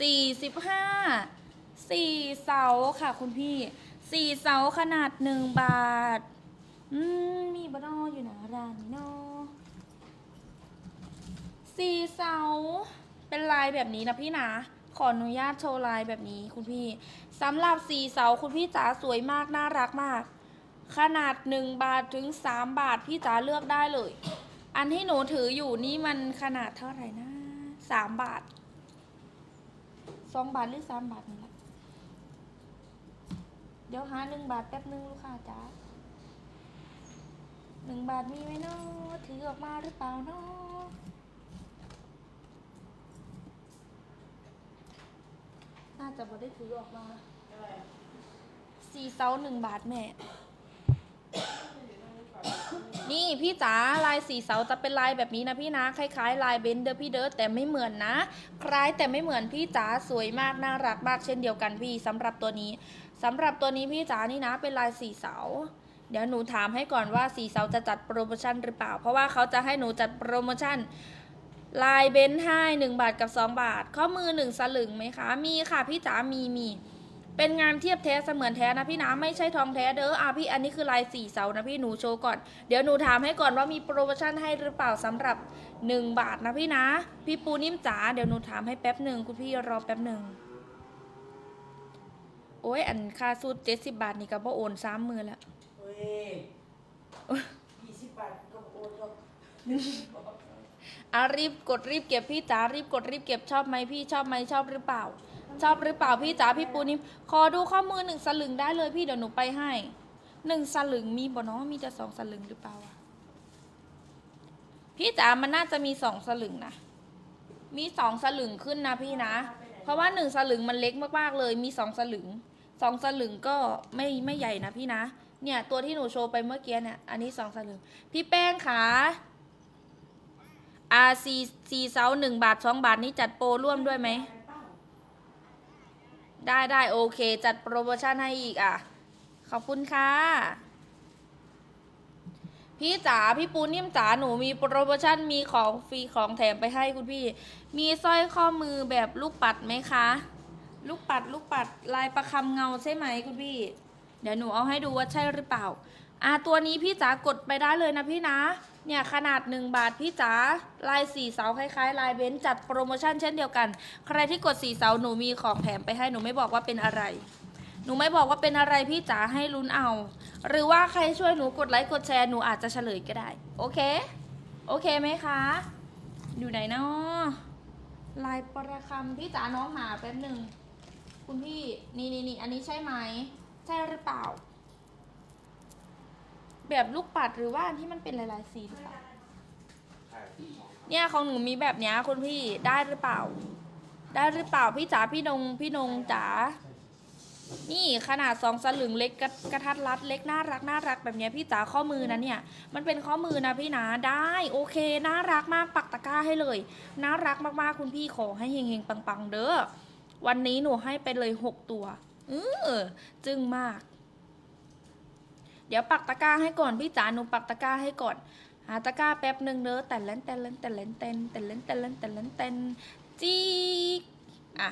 สี่สิบห้าสี่เสาค่ะคุณพี่สี่เสาขนาดหนึ่งบาท อืม มีบนออยู่นะร้านนี้เนอะสี่เสา เป็นลายแบบนี้นะพี่นะขออนุญาตโชว์ลายแบบนี้คุณพี่สำหรับสี่เสาคุณพี่จ๋าสวยมากน่ารักมาก ขนาดหนึ่งบาทถึงสามบาทพี่จ๋าเลือกได้เลย อันที่หนูถืออยู่นี่มันขนาดเท่าไหร่นะสามบาท สองบาทหรือสามบาทนี่แหละเดี๋ยวหาหนึ่งบาทแป๊บนึงลูกค้าจ๋าหนึ่งบาทมีไหมเนาะถือออกมาหรือเปล่าเนาะน่าจะบ่ได้ถือออกมาสี่เซาหนึ่งบาทแม่ นี่พี่จ๋าลายสีเสาจะเป็นลายแบบนี้นะพี่นะ คล้ายๆ ลายเบนเดอร์พี่เดอร์แต่ไม่เหมือนนะ คล้ายแต่ไม่เหมือนพี่จ๋าสวยมากน่ารักมากเช่นเดียวกันพี่สำหรับตัวนี้สำหรับตัวนี้พี่จ๋านี่นะ เป็นลายสีเสาเดี๋ยวหนูถามให้ก่อนว่าสีเสาจะจัดโปรโมชั่นหรือเปล่า เพราะว่าเขาจะให้หนูจัดโปรโมชั่นลายเบนให้หนึ่งบาทกับสองบาท ข้อมือหนึ่งสลึงไหมคะ มีค่ะพี่จ๋ามีมี เป็นงานเทียบแท้เสมือนแท้นะพี่นะไม่ใช่ทองแท้เด้ออะพี่อันนี้คือลายสี่เสานะพี่หนูโชว์ก่อน เดี๋ยวหนูถามให้ก่อนว่ามีโปรโมชั่นให้หรือเปล่าสำหรับ 1 บาทนะพี่นะ พี่ปูนิ่มจ๋าเดี๋ยวหนูถามให้แป๊บหนึ่งคุณพี่รอแป๊บหนึ่งโอ้ยอันค่าสูตรเจ็ดสิบบาทนี่ก็บ่โอนสามมือแล้วเฮ้ยยี่สิบบาทก็โอนก็ อะรีบกดรีบเก็บพี่จ๋ารีบกดรีบเก็บชอบไหมพี่ชอบไหมชอบหรือเปล่า ชอบหรือเปล่าพี่จ๋าพี่ปูนิ่มขอดูข้อมือหนึ่งสลึงได้เลยพี่เดี๋ยวหนูไปให้หนึ่งสลึงมีบ่เนาะมีแต่สองสลึงหรือเปล่าวะพี่จ๋ามันน่าจะมีสองสลึงนะมีสองสลึงขึ้นนะพี่นะ เพราะว่าหนึ่งสลึงมันเล็กมากๆเลย มีสองสลึงสองสลึงก็ไม่ไม่ใหญ่นะพี่นะ เนี่ยตัวที่หนูโชว์ไปเมื่อกี้เนี่ยอันนี้สองสลึงพี่แป้งขา อาซีซีเซาหนึ่งบาทสองบาทนี้จัดโปรร่วมด้วยไหม ได้ได้โอเค จัดโปรโมชั่นให้อีกอะ ขอบคุณค่ะ พี่จ๋าพี่ปูนิ่มจ๋าหนูมีโปรโมชั่นมีของฟรีของแถมไปให้คุณพี่ มีสร้อยข้อมือแบบลูกปัดไหมคะ ลูกปัดลูกปัดลายประคำเงาใช่ไหมคุณพี่ เดี๋ยวหนูเอาให้ดูว่าใช่หรือเปล่า อะตัวนี้พี่จ๋ากดไปได้เลยนะพี่นะ เนี่ยขนาด 1 บาทพี่จ๋าลายสีเสาคล้ายๆ ลายเบนจัดโปรโมชั่นเช่นเดียวกัน ใครที่กดสีเสาหนูมีของแถมไปให้หนูไม่บอกว่าเป็นอะไร หนูไม่บอกว่าเป็นอะไรพี่จ๋าให้ลุ้นเอา หรือว่าใครช่วยหนูกดไลค์กดแชร์หนูอาจจะเฉลยก็ได้ โอเค โอเคไหมคะ อยู่ไหนเนาะลายประคำพี่จ๋าน้องหาแป๊บหนึ่งคุณพี่นี่นี่นี่อันนี้ใช่ไหม ใช่หรือเปล่า แบบลูกปัดหรือว่าอันที่มันเป็นลายๆสีหรือเปล่าเนี่ยของหนูมีแบบเนี้ยคุณพี่ได้หรือเปล่า ได้หรือเปล่าพี่จ๋าพี่นงพี่นงจ๋านี่ขนาดสองสลึงเล็กกระกระทัดรัดเล็กน่ารักน่ารักแบบนี้พี่จ๋าข้อมือนะเนี่ยมันเป็นข้อมือนะพี่นะได้โอเคน่ารักมากปักตะกร้าให้เลยน่ารักมากๆคุณพี่ขอให้เฮงๆปังๆ เด้อวันนี้หนูให้ไปเลยหกตัวเออจึงมาก เดี๋ยวปักตะกร้าให้ก่อนพี่จ๋าหนูปักตะกร้าให้ก่อนหาตะกร้าแป๊บหนึ่งเด้อแต่เล่นแต่เล่นแต่เล่นเต้นแต่เล่นแต่เล่นแต่เล่นเต้นจีกอะ